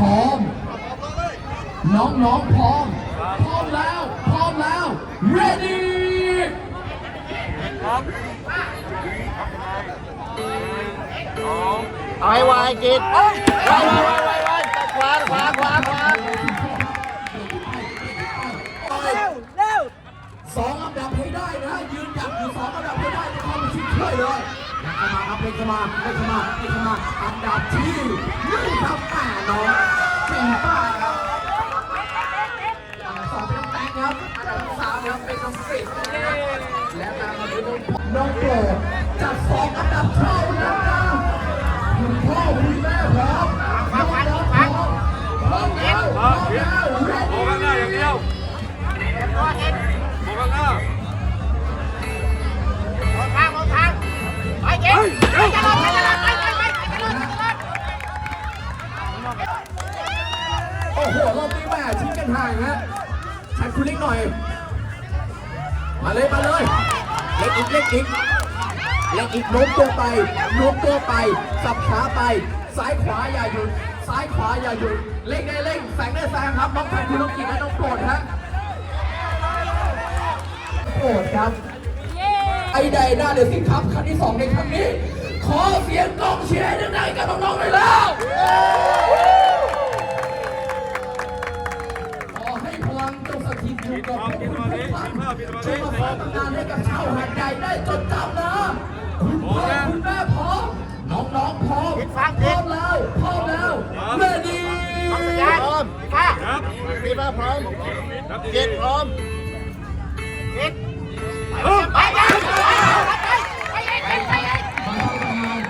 พร้อม น้องๆพร้อม พร้อมแล้ว พร้อมแล้ว ready เอาให้ไวกินไวไวไวไวไวขวาขวาขวาขวาสองอันดับให้ได้นะ ยืนหยัดอยู่สองอันดับให้ได้จะเข้าไปชิดช่วยเลยเข้ามาครับเล่นเข้ามาเล่นเข้ามาเล่นเข้ามาอันดับที่หนึ่งครับแม่น้องเก่งมากครับอันดับสองเป็นน้ องแตงครับอันดับสามครับเป็นน้องกฤษนะครับและตามมาด้วยน้องน้องโปรดจัดสองอันดับเท่านั้นนะคุณพ่อคุณแม่พร้อมน้องๆพร้อมพร้อมแล้วพร้อมแล้วโบกข้างหน้าอย่างเดียวโบกข้างหน้าโอ้โหรอบนี้แม่ทิ้งกันห่างฮะ ชันคุณเล็กหน่อย มาเลย มาเลย เล็กอีก เล็กอีก เล็กอีกโน้มตัวไปโน้มตัวไป สับขาไป ซ้ายขวาอย่าหยุด ซ้ายขวาอย่าหยุด เล่งได้เล่งแสงได้แสงครับ น้องแพนคุณน้องกินและน้องโปรดฮะโปรดครับ ไอ้ใดหน้าเดือดสิครับครั้งที่สองในครั้งนี้ ขอเสียงกองเชียร์ดังๆกับน้องๆเลยแล้ว อยู่กับพวกคุณทุกท่านช่วยมาฝากตำนานให้กับชาวหาดใหญ่ได้จดจำนะคุณพ่อคุณแม่พร้อมน้องๆพร้อมพร้อมแล้วพร้อมแล้วเรดีพร้อมครับพี่มาพร้อมเกียรพร้อม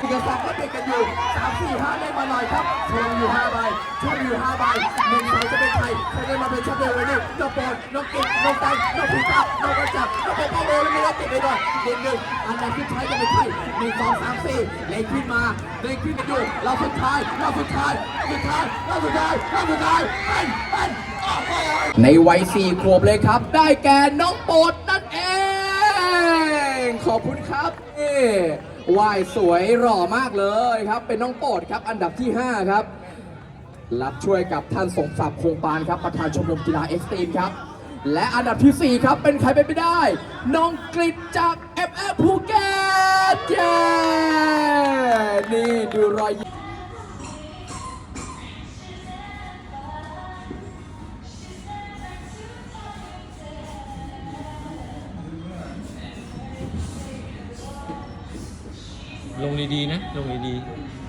คุณจะฟังก็เป็นกันอยู่สามสี่ห้าเล่นมาหน่อยครับชวงอยู่ห้าใบชวงอยู่ห้าใบหนึ่งใบ จะเป็นใครได้มาเป็นแชมป์เดวันนี้น้องปอนน้องกิ๊กน้องตันน้องพีตาน้องกระจับน้องปอปอโมแล้วมีรถติดไปด้วยเด็กหนึ่งอันดับสุดท้ายจะเป็นใครหนึ่งสองสามสี่เล่นขึ้นมาเล่นขึ้นกันอยู่เราสุดท้ายเราสุดท้ายสุดท้ายเราสุดท้ายเราสุดท้ายเป็นเป็นในวัยสี่ขวบเลยครับ ได้แก่น้องโปรดนั่นเอง ขอบคุณครับนี่ว่ายสวยหล่อมากเลยครับ เป็นน้องโปรดครับ อันดับที่ 5 ครับ รับช่วยกับท่านสมศักดิ์คงปานครับประธานชมรมกีฬาเอ็กซ์ตรีมครับ และอันดับทีสี่4 ครับ เป็นใครเป็นไม่ได้ น้องกริดจาก FF ภูเก็ตเย้นี่ดูรอยลงดีๆนะ ลงดีๆ